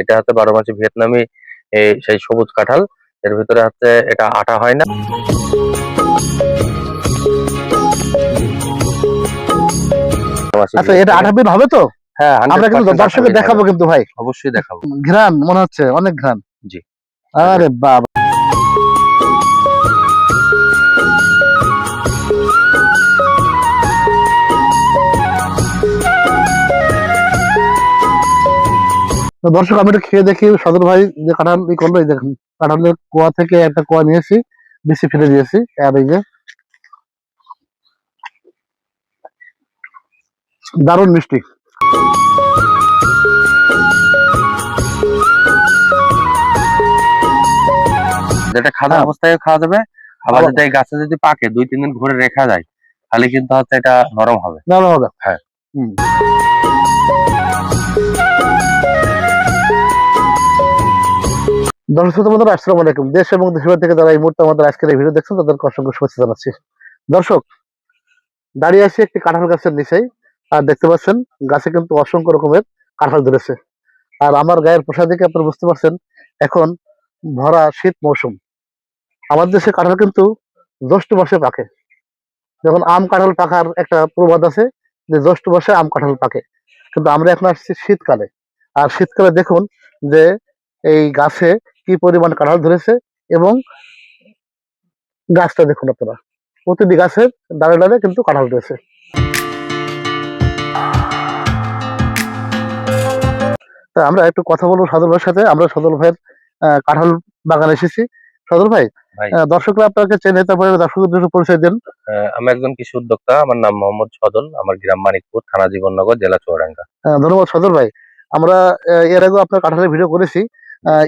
এটা হচ্ছে বারো মাসি ভিয়েতনামি সেই সবুজ কাঁঠাল। এর ভিতরে হচ্ছে এটা আটা হয় না। আচ্ছা এটা আঠা দিন হবে তো? হ্যাঁ আমরা কিন্তু 100% দর্শকের দেখাবো কিন্তু ভাই। অবশ্যই দেখাবো। ঘ্রাণ মনে হচ্ছে অনেক ঘ্রাণ। জি। আরে বাবা। দর্শক আমি একটু খেয়ে দেখি। সদর ভাই যে কাঁঠাল ই করল এই দেখুন কাঁঠালের কোয়া থেকে একটা কোয়া নিয়েছি বেশি ফেলে দিয়েছি আর এই যে দারুণ মিষ্টি। যেটা খাওয়া হ্যাঁ। অবস্থায় খাওয়া যাবে আবার এই গাছে যদি পাকে দুই তিন দিন ঘুরে রেখা যায় তাহলে কিন্তু হচ্ছে এটা নরম হবে। ভালো হবে। হ্যাঁ। দর্শক বন্ধুরা আসসালামু আলাইকুম। দেশ এবং দেশের থেকে যারা এই মুহূর্তে আমাদের আজকের এই ভিডিও দেখছেন, তাদেরকে অসংখ্য শুভেচ্ছা জানাচ্ছি। দর্শক, দাঁড়িয়ে আছি একটি কাঁঠাল গাছের নিচেই। আর দেখতে পাচ্ছেন, গাছে কিন্তু অসংখ্য রকমের কাঁঠাল ধরেছে। আর আমার গায়ের পোশাক দেখে আপনারা বুঝতে পারছেন, এখন ভরা শীত মৌসুম। আমাদের দেশে কাঁঠাল কিন্তু জ্যৈষ্ঠ মাসে পাকে। যখন আম কাঁঠাল পাকার একটা প্রবাদ আছে যে জ্যৈষ্ঠ মাসে আম কাঁঠাল পাকে। কিন্তু আমরা এখন আসছি শীতকালে। আর শীতকালে দেখুন যে এই গাছে কি পরিমাণ কাঁঠাল ধরেছে এবং গাছটা দেখুন আপনারা। প্রতিটি গাছের ডালে ডালে কিন্তু কাঁঠাল রয়েছে। তা আমরা একটু কথা বলব সদর ভাইয়ের সাথে। আমরা সদর ভাইয়ের কাঁঠাল বাগানে এসেছি। সদর ভাই। দর্শকরা আপনাকে চেনে তারপরে দর্শকদের পরিচয় দেন। আমি একজন কৃষি উদ্যোক্তা। আমার নাম মোহাম্মদ সদল। আমার গ্রাম মানিকপুর থানা জীবননগর জেলা চুয়াডাঙ্গা আহ, ধন্যবাদ সদর ভাই। আমরা এর আগেও আপনার কাঁঠালের ভিডিও করেছি।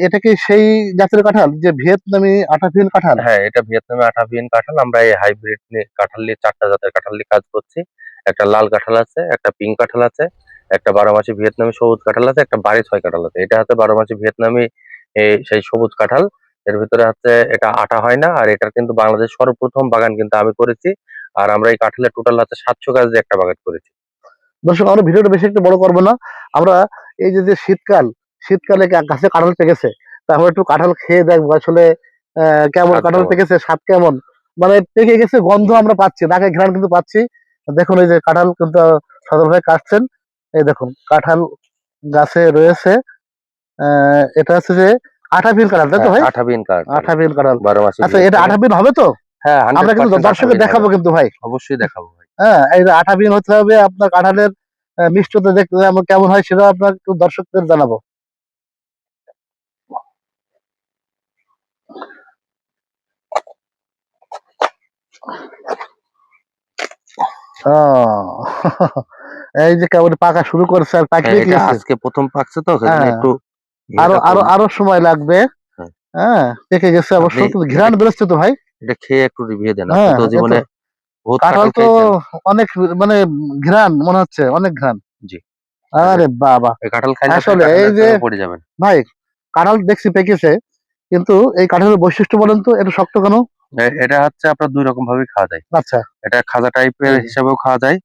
এটা কি সেই জাতের কাঁঠাল যে ভিয়েতনামি আঠাফিল কাঁঠাল? হ্যাঁ এটা ভিয়েতনামে আঠা বিন কাঁঠাল। আমরা এই হাইব্রিড কাঁঠাল নিয়ে চারটা জাতের কাঁঠাল নিয়ে কাজ করছি। একটা লাল কাঁঠাল আছে একটা পিঙ্ক কাঁঠাল আছে একটা বারো মাসি ভিয়েতনামি সবুজ কাঁঠাল আছে একটা বাড়ি ছয় কাঁঠাল আছে। এটা হচ্ছে বারো মাসি ভিয়েতনামি সেই সবুজ কাঁঠাল। এর ভিতরে হচ্ছে এটা আটা হয় না আর এটার কিন্তু বাংলাদেশ সর্বপ্রথম বাগান কিন্তু আমি করেছি। আর আমরা এই কাঁঠালের টোটাল হচ্ছে সাতশো গাছ দিয়ে একটা বাগান করেছি। দর্শক আমরা ভিডিওটা বেশি একটু বড় করব না। আমরা এই যে শীতকাল শীতকালে গাছে কাঁঠাল পেকেছে। তা আমরা একটু কাঁঠাল খেয়ে দেখব আসলে আহ, কেমন কাঁঠাল পেকেছে স্বাদ কেমন? মানে পেকে গেছে গন্ধ আমরা পাচ্ছি নাকে ঘ্রাণ কিন্তু পাচ্ছি। দেখুন এই যে কাঁঠাল কিন্তু সদর ভাই কাটছেন। এই দেখুন কাঁঠাল গাছে রয়েছে। এটা হচ্ছে যে আঠাবিল কাঁঠাল তাই তো ভাই? আঠা আঠাবিল কাঁঠাল। বারো মাসি আচ্ছা এটা আঠাবিল হবে তো? হ্যাঁ আমরা কিন্তু 100% দর্শকের দেখাবো কিন্তু ভাই। অবশ্যই দেখাবো ভাই। হ্যাঁ এই আঠা বিন হতে হবে আপনার কাঁঠালের মিষ্টতা দেখতে কেমন হয় সেটাও আপনার একটু দর্শকদের জানাব। এই যে কেমন পাকা শুরু করেছে আর পাকিয়ে হ্যাঁ, গিয়েছে আজকে প্রথম পাকছে তো হ্যাঁ। একটু আরও আরও আরও সময় লাগবে। হ্যাঁ। হ্যাঁ পেকে গেছে অবশ্য। বেরোচ্ছে তো ভাই। এটা খেয়ে একটু রিভিউ দেন হ্যাঁ, তো জীবনে কাঁঠাল তো অনেক মানে ঘ্রাণ মনে হচ্ছে অনেক ঘ্রাণ। জি। আরে বাবা। কাঁঠাল আপনি আসলে এই যে- পড়ে যাবেন। ভাই কাঁঠাল দেখছি পেকেছে কিন্তু এই কাঁঠালের বৈশিষ্ট্য বলেন তো এটা শক্ত কেন? এটা হচ্ছে আপনার দুই রকম ভাবে খাওয়া যায়। আচ্ছা। এটা খাজা টাইপের। হিসাবেও খাওয়া যায়।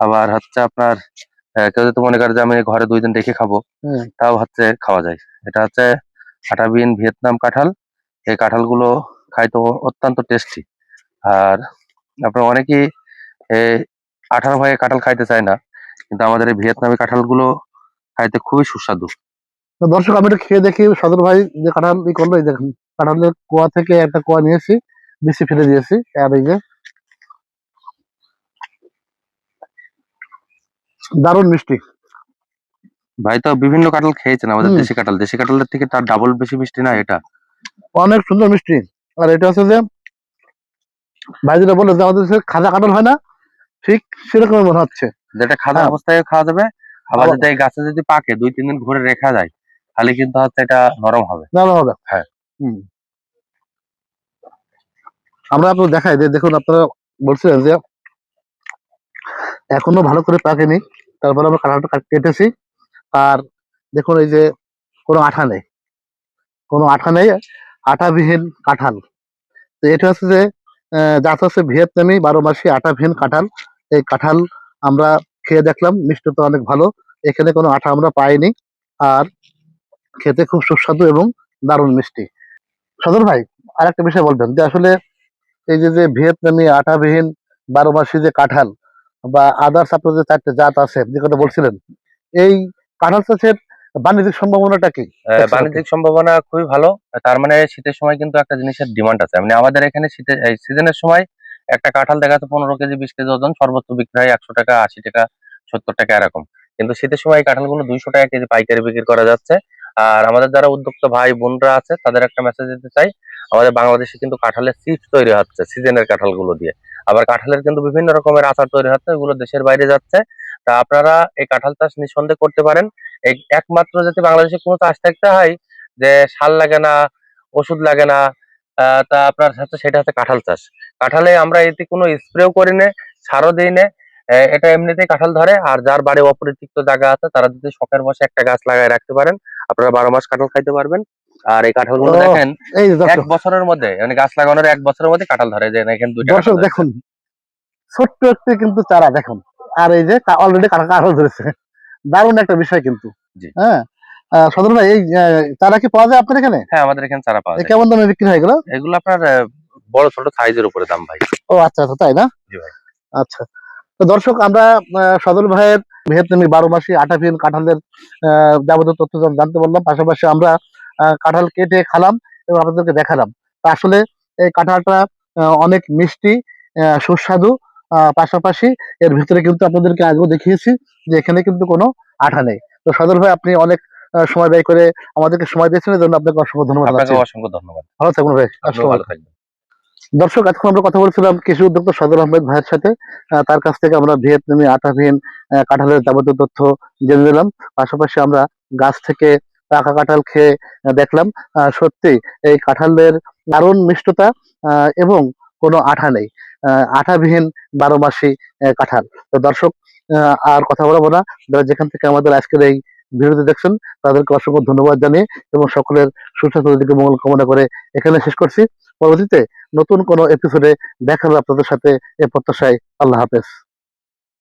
আবার হচ্ছে আপনার কেউ যদি মনে করে যে আমি ঘরে দুই দিন রেখে খাব তাও হচ্ছে খাওয়া যায়। এটা হচ্ছে আটাবিন ভিয়েতনাম কাঁঠাল। এই কাঁঠালগুলো খাইতে অত্যন্ত টেস্টি আর আপনার অনেকেই আঠার ভয়ে কাঁঠাল খাইতে চায় না কিন্তু আমাদের এই ভিয়েতনামি কাঁঠালগুলো খাইতে খুবই সুস্বাদু। দর্শক আমি একটু খেয়ে দেখি সদর ভাই যে কাঁঠাল ই করল এই দেখুন কাঁঠালের কোয়া থেকে একটা কোয়া নিয়েছি। বেশি ফেলে দিয়েছি আর এই যে দারুণ মিষ্টি। ভাই তো বিভিন্ন কাঁঠাল খেয়েছেন আমাদের দেশি কাঁঠাল। দেশি কাঁঠালের থেকে তার ডাবল বেশি মিষ্টি না এটা? অনেক সুন্দর মিষ্টি। আর এটা হচ্ছে যে ভাই যেটা বলল যে আমাদের দেশে খাজা কাঁঠাল হয় না ঠিক সেরকমই মনে হচ্ছে। যেটা খাওয়া হ্যাঁ। অবস্থায় খাওয়া যাবে আবার যদি এই গাছে যদি পাকে দুই তিন দিন ঘুরে রেখা যায় তাহলে কিন্তু হচ্ছে এটা নরম হবে। ভালো হবে। হ্যাঁ। হুম। আমরা আপনার দেখাই যে দেখুন আপনারা বলছিলেন যে এখনও ভালো করে পাকেনি তারপরে আমরা কাঁঠালটা কাট- কেটেছি। আর দেখুন এই যে কোনো আঠা নেই। কোনো আঠা নেই, আঠাবিহীন কাঁঠাল। তো এটা হচ্ছে যে জাত হচ্ছে ভিয়েতনামি বারো মাসি আঠাবিহীন কাঁঠাল। এই কাঁঠাল আমরা খেয়ে দেখলাম মিষ্টতা অনেক ভালো। এখানে কোনো আঠা আমরা পাইনি। আর খেতে খুব সুস্বাদু এবং দারুণ মিষ্টি। সদর ভাই আর একটা বিষয় বলবেন যে আসলে এই যে যে ভিয়েতনামি আঠাবিহীন বারো মাসি যে কাঁঠাল বা আদার্স আপনার যে চারটে জাত আছে, যে কথা বলছিলেন, এই কাঁঠাল চাষের বাণিজ্যিক সম্ভাবনাটা কি? বাণিজ্যিক সম্ভাবনা খুবই ভালো। তার মানে শীতের সময় কিন্তু একটা জিনিসের ডিমান্ড আছে। মানে আমাদের এখানে শীতের সিজনের সময় একটা কাঁঠাল দেখা যাচ্ছে পনেরো কেজি, বিশ কেজি ওজন, সর্বোচ্চ বিক্রি হয় একশো টাকা, আশি টাকা, সত্তর টাকা এরকম। কিন্তু শীতের সময় এই কাঁঠালগুলো দুইশো টাকা কেজি পাইকারি বিক্রি করা যাচ্ছে। আর আমাদের যারা উদ্যোক্তা ভাই বোনরা আছে, তাদের একটা মেসেজ দিতে চাই। আমাদের বাংলাদেশে কিন্তু কাঁঠালের চিপস তৈরি হচ্ছে সিজনের কাঁঠালগুলো দিয়ে। আবার কাঁঠালের কিন্তু বিভিন্ন রকমের আচার তৈরি হচ্ছে, এগুলো দেশের বাইরে যাচ্ছে। তা আপনারা এই কাঁঠাল চাষ নিঃসন্দেহে করতে পারেন। এই একমাত্র যদি বাংলাদেশে কোনো চাষ থাকতে হয়, যে সার লাগে না, ওষুধ লাগে না তা আপনার হচ্ছে সেটা হচ্ছে কাঁঠাল চাষ। কাঁঠালে আমরা এতে কোনো স্প্রেও করি না, সারও দিই না এটা এমনিতেই কাঁঠাল ধরে। আর যার বাড়ি অপরিচিত জায়গা আছে, তারা যদি শখের বসে একটা গাছ লাগায় রাখতে পারেন আপনারা বারো মাস কাঁঠাল খাইতে পারবেন। আর এই কাঁঠালগুলো গুলো দেখেন এক বছরের মধ্যে মানে গাছ লাগানোর এক বছরের মধ্যে কাঁঠাল ধরে যে এখানে দর্শক দেখুন। ছোট্ট একটি কিন্তু চারা দেখুন। আর এই যে অলরেডি কাঁঠাল কাঁঠাল ধরেছে। দারুণ একটা বিষয় কিন্তু। জি। হ্যাঁ? ভাই এই চারা কি পাওয়া যায় আপনার এখানে? হ্যাঁ আমাদের এখানে চারা পাওয়া যায়। কেমন দামে বিক্রি হয়ে গেল এগুলো আপনার বড় ছোট সাইজের উপরে দাম ভাই। ও আচ্ছা আচ্ছা তাই না? জি ভাই। আচ্ছা। তো দর্শক আমরা সদর ভাইয়ের ভিয়েতনামি বারো মাসি আটাফিন কাঁঠালের যাবতীয় তথ্য জান- জানতে পারলাম। পাশাপাশি আমরা কাঁঠাল কেটে খালাম এবং আপনাদেরকে দেখালাম। তা আসলে এই কাঁঠালটা অনেক মিষ্টি আহ, সুস্বাদু আহ, পাশাপাশি এর ভিতরে কিন্তু আপনাদেরকে আগেও দেখিয়েছি যে এখানে কিন্তু কোনো আঠা নেই। তো সদর ভাই আপনি অনেক সময় ব্যয় করে আমাদেরকে সময় দিয়েছেন এর জন্য আপনাকে অসংখ্য ধন্যবাদ অসংখ্য ধন্যবাদ। ভালো থাকুন ভাই আপনিও আসসালামু ভালো থাকবেন দর্শক, এতক্ষণ আমরা কথা বলছিলাম কৃষি উদ্যোক্তা সদর আহমেদ ভাইয়ের সাথে। তার কাছ থেকে আমরা ভিয়েতনামি আটাভিন কাঁঠালের যাবতীয় তথ্য জেনে নিলাম। পাশাপাশি আমরা গাছ থেকে পাকা কাঁঠাল খেয়ে দেখলাম সত্যি এই কাঁঠালের দারুণ মিষ্টতা এবং কোনো আঠা নেই। আঠাবিহীন বারো মাসি কাঁঠাল। তো দর্শক আর কথা বলব না। যেখান থেকে আমাদের আজকের এই ভিডিওতে দেখছেন, তাদেরকে অসংখ্য ধন্যবাদ জানিয়ে এবং সকলের সুস্বাস্থ্য দিকে মঙ্গল কামনা করে এখানে শেষ করছি। পরবর্তীতে নতুন কোনো এপিসোডে দেখা হবে আপনাদের সাথে এ প্রত্যাশায়। আল্লাহ হাফেজ।